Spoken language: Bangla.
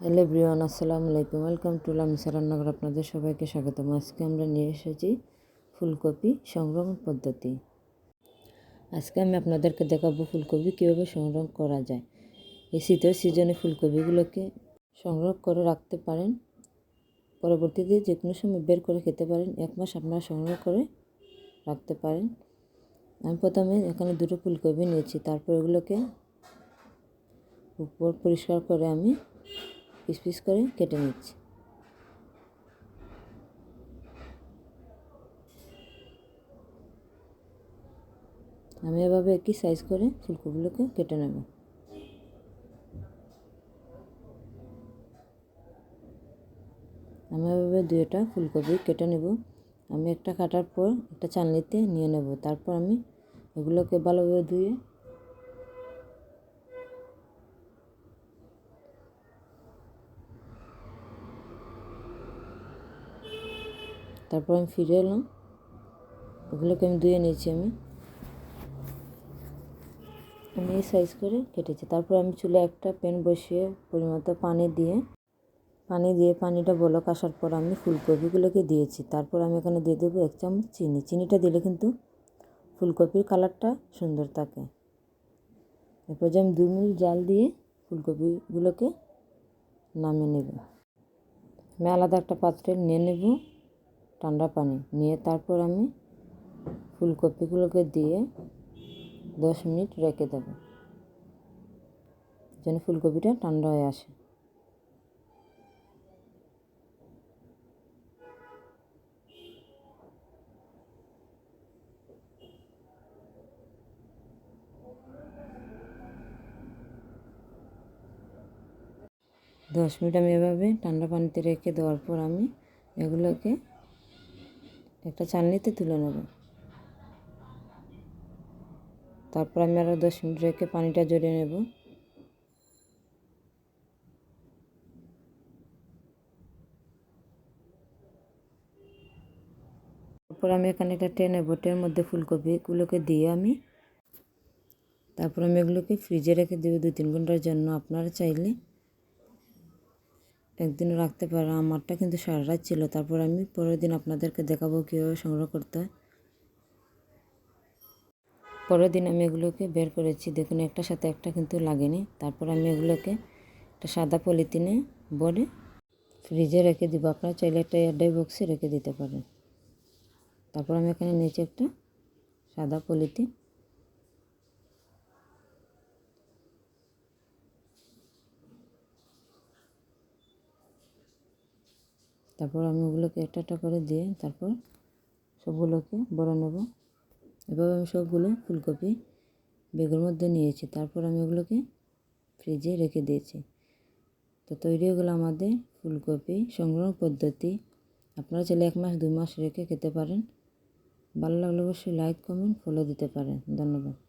হ্যালো ব্রিয়ান আসসালামু আলাইকুম। ওয়েলকাম টু লামিসা রান্নাঘর আপনাদের সবাইকে স্বাগতম। আজকে আমরা নিয়ে এসেছি ফুলকপি সংরক্ষণ পদ্ধতি। আজকে আমি আপনাদেরকে দেখাবো ফুলকপি কীভাবে সংগ্রহ করা যায়। এই শীতের সিজনে ফুলকপিগুলোকে সংগ্রহ করে রাখতে পারেন। পরবর্তীতে যে কোনো সময় বের করে খেতে পারেন। এক মাস আপনারা সংগ্রহ করে রাখতে পারেন। আমি প্রথমে এখানে দুটো ফুলকপি নিয়েছি। তারপর এগুলোকে উপর পরিষ্কার করে আমি পিস পিস করে কেটে নিচ্ছি। আমি এভাবে একই সাইজ করে ফুলকপিগুলোকে কেটে নেব। আমি এভাবে দুইটা ফুলকপি কেটে নেব। আমি একটা কাটার পর একটা চালনিতে নিয়ে নেব। তারপর আমি এগুলোকে ভালোভাবে ধুয়ে তারপর আমি ফিরে এলাম। ওগুলোকে আমি ধুয়ে নিয়েছি আমি। আমি এই সাইজ করে কেটেছি। তারপর আমি চুলে একটা প্যান বসিয়ে পরিমতো পানি দিয়ে পানি দিয়ে পানিটা বলক আসার পর আমি ফুলকপিগুলোকে দিয়েছি। তারপর আমি এখানে দিয়ে দেবো এক চামচ চিনি। চিনিটা দিলে কিন্তু ফুলকপির কালারটা সুন্দর থাকে। এরপর যে আমি দু মিনিট জাল দিয়ে ফুলকপিগুলোকে নামিয়ে নেব। আমি আলাদা একটা পাত্রে নিয়ে নেব। ঠান্ডা পানি নিয়ে তারপর আমি ফুলকপিগুলোকে দিয়ে দশ মিনিট রেখে দেবো, যেন ফুলকপিটা ঠান্ডা হয়ে আসে। দশ মিনিট আমি এভাবে ঠান্ডা পানিতে রেখে দেওয়ার পর আমি এগুলোকে একটা চালনিতে তুলে নেব। তারপর আমি আরও দশ মিনিট রেখে পানিটা জড়িয়ে নেব। তারপর আমি এখানে একটা ট্রে নেব ট্রের মধ্যে ফুলকপিগুলোকে দিয়ে আমি তারপর আমি এগুলোকে ফ্রিজে রেখে দেবো দু তিন ঘণ্টার জন্য। আপনারা চাইলে একদিনও রাখতে পারে, আমারটা কিন্তু সারা রাত ছিল। তারপর আমি পরের দিন আপনাদেরকে দেখাবো কীভাবে সংগ্রহ করতে। হয় পরের দিন আমি এগুলোকে বের করেছি। দেখুন, একটার সাথে একটা কিন্তু লাগেনি। তারপর আমি এগুলোকে একটা সাদা পলিথিনে বলে ফ্রিজে রেখে দিব। আপনারা চাইলে একটা এয়ারডাই বক্সে রেখে দিতে পারেন। তারপর আমি এখানে নিচে একটা সাদা পলিথিন। তারপর আমি ওগুলোকে একটা একটা করে দিয়ে তারপর সবগুলোকে বড় নেব। এভাবে আমি সবগুলো ফুলকপি বেগের মধ্যে নিয়েছি। তারপর আমি ওগুলোকে ফ্রিজে রেখে দিয়েছি। তো তৈরি হয়ে আমাদের ফুলকপি সংগ্রহ পদ্ধতি। আপনারা চাইলে এক মাস দুই মাস রেখে খেতে পারেন। ভালো লাগলে অবশ্যই লাইক কমেন্ট ফলো দিতে পারেন। ধন্যবাদ।